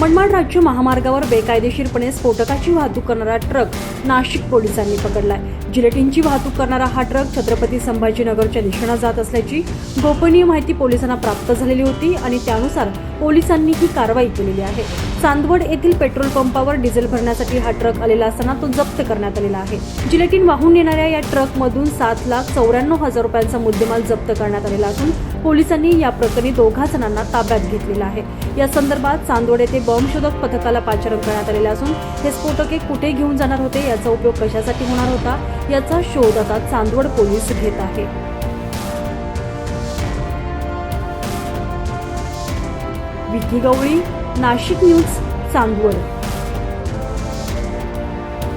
मनमाड राज्य महामार्गावर बेकायदेशीरपणे स्फोटकाची वाहतूक करणारा ट्रक नाशिक पोलिसांनी पकडलाय. जिलेटिनची वाहतूक करणारा हा ट्रक छत्रपती संभाजीनगरच्या दिशेनं जात असल्याची गोपनीय माहिती पोलिसांना प्राप्त झालेली होती आणि त्यानुसार पोलिसांनी ही कारवाई केलेली आहे. चांदवड येथील पेट्रोल पंपावर डिझेल भरण्यासाठी हा ट्रक आलेला असताना तो जप्त करण्यात आलेला आहे. जिलेटिन वाहून येणाऱ्या या ट्रकमधून सात लाख चौऱ्याण्णव हजार रुपयांचा मुद्देमाल जप्त करण्यात आलेला असून पोलिसांनी या प्रकरणी दोघा जणांना ताब्यात घेतलेला आहे. या संदर्भात चांदवड येथे बॉम्बशोधक पथकाला पाचारण करण्यात आलेले असून हे स्फोटके कुठे घेऊन जाणार होते याचा उपयोग कशासाठी होणार होता याचा शोध आता चांदवड पोलीस घेत आहे. विकी गवळी नाशिक न्यूज चांदवड